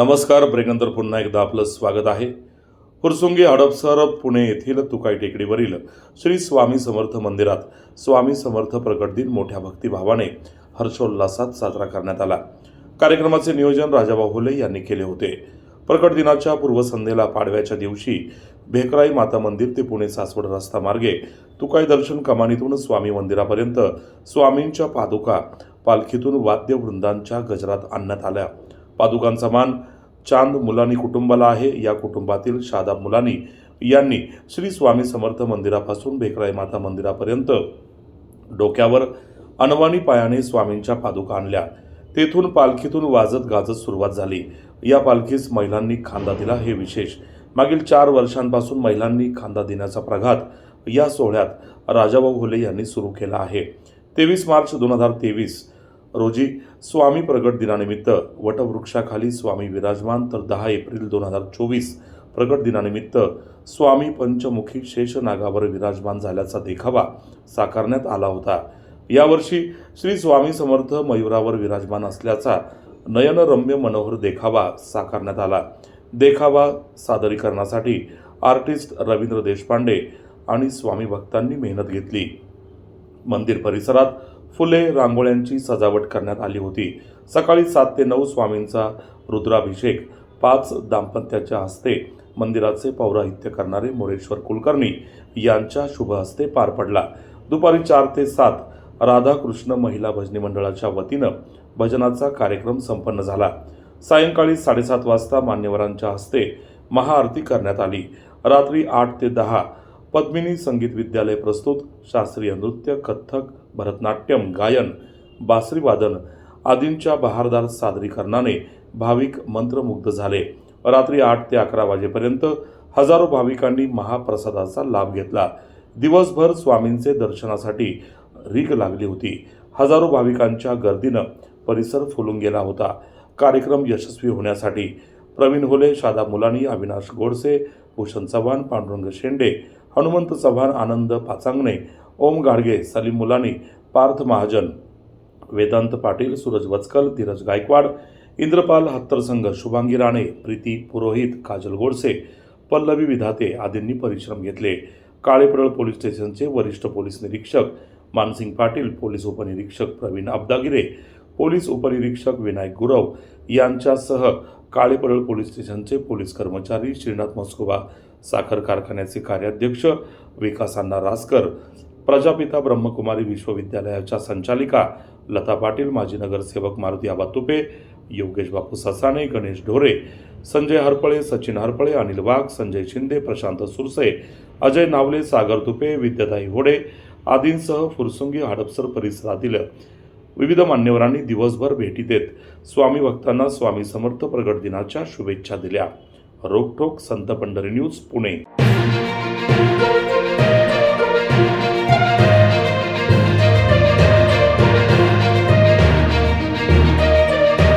नमस्कार ब्रेकनंतर पुन्हा एकदा आपलं स्वागत आहे. फुरसुंगी हडपसर पुणे येथील तुकाई टेकडीवरील श्री स्वामी समर्थ मंदिरात स्वामी समर्थ प्रकट दिन मोठ्या भक्तिभावाने हर्षोल्लासात साजरा करण्यात आला. कार्यक्रमाचे नियोजन राजाभाऊ बाहुले यांनी केले होते. प्रकट दिनाच्या पूर्वसंध्येला पाडव्याच्या दिवशी भेकराई माता मंदिर ते पुणे सासवड रस्ता मार्गे तुकाई दर्शन कमानीतून स्वामी मंदिरापर्यंत स्वामींच्या पादुका पालखीतून वाद्यवृंदांच्या गजरात आणण्यात आल्या. पादुकांचा मान चांद मुलानी कुटुंबाला आहे. या कुटुंबातील शादाब मुलानी यांनी श्री स्वामी समर्थ मंदिरापासून भेकराई माता मंदिरापर्यंत डोक्यावर अनवाणी पायाने स्वामींच्या पादुका आणल्या. तेथून पालखीतून वाजत गाजत सुरुवात झाली. या पालखीस महिलांनी खांदा दिला. हे विशेष. मागील चार वर्षांपासून महिलांनी खांदा देण्याचा प्रघात या सोहळ्यात राजाभाऊ हुले यांनी सुरू केला आहे. तेवीस मार्च दोन हजार तेवीस रोजी स्वामी प्रगट दिनानिमित्त वटवृक्षाखाली स्वामी विराजमान तर दहा एप्रिल दोन हजार चोवीस प्रगट दिनानिमित्त स्वामी पंचमुखी शेष नागावर विराजमान झाल्याचा देखावा साकारण्यात आला होता. यावर्षी श्री स्वामी समर्थ मयुरावर विराजमान असल्याचा नयनरम्य मनोहर देखावा साकारण्यात आला. देखावा सादरीकरणासाठी आर्टिस्ट रवींद्र देशपांडे आणि स्वामी भक्तांनी मेहनत घेतली. मंदिर परिसरात फुले रांगोळ्यांची सजावट करण्यात आली होती. सकाळी सात ते नऊ स्वामींचा रुद्राभिषेक पाच दाम्पत्याच्या हस्ते मंदिराचे पौराहित्य करणारे मोरेश्वर कुलकर्णी यांच्या शुभ हस्ते पार पडला. दुपारी चार ते सात राधाकृष्ण महिला भजनी मंडळाच्या वतीनं भजनाचा कार्यक्रम संपन्न झाला. सायंकाळी साडेसात वाजता मान्यवरांच्या हस्ते महाआरती करण्यात आली. रात्री आठ ते दहा पद्मिनी संगीत विद्यालय प्रस्तुत शास्त्रीय नृत्य कथ्थक भरतनाट्यम गायन बासरीवादन आदींच्या बहारदार सादरीकरणाने भाविक मंत्रमुग्ध झाले. रात्री आठ ते अकरा वाजेपर्यंत हजारो भाविकांनी महाप्रसादाचा लाभ घेतला. दिवसभर स्वामींचे दर्शनासाठी रीग लागली होती. हजारो भाविकांच्या गर्दीनं परिसर फुलून गेला होता. कार्यक्रम यशस्वी होण्यासाठी प्रवीण होले शादा मुलानी अविनाश गोडसे भूषण चव्हाण पांडुरंग शेंडे हनुमंत चव्हाण आनंद पाचांगणे ओम गाडगे सलीम मुलानी पार्थ महाजन वेदांत पाटील सूरज वचकल धीरज गायकवाड इंद्रपाल हत्तरसंघ शुभांगी राणे प्रीती पुरोहित काजल गोडसे पल्लवी विधाते आदींनी परिश्रम घेतले. काळेपरळ पोलीस स्टेशनचे वरिष्ठ पोलीस निरीक्षक मानसिंग पाटील पोलीस उपनिरीक्षक प्रवीण अब्दागिरे पोलीस उपनिरीक्षक विनायक गुरव यांच्यासह काळेपरळ पोलीस स्टेशनचे पोलीस कर्मचारी श्रीनाथ मस्कोबा साखर कारखान्याचे कार्याध्यक्ष विकास अण्णा रासकर प्रजापिता ब्रह्मकुमारी विश्वविद्यालयाच्या संचालिका लता पाटील माजी नगरसेवक मारुती आबा तुपे योगेश बापू ससाणे गणेश ढोरे संजय हरपळे सचिन हरपळे अनिल वाघ संजय शिंदे प्रशांत सुरसे अजय नावले सागर तुपे विद्याताई होडे आदींसह फुरसुंगी हडपसर परिसरातील विविध मान्यवरांनी दिवसभर भेटी देत स्वामी भक्तांना स्वामी समर्थ प्रगट दिनाच्या शुभेच्छा दिल्या. रोखोक संत पंढरी न्यूज पुणे.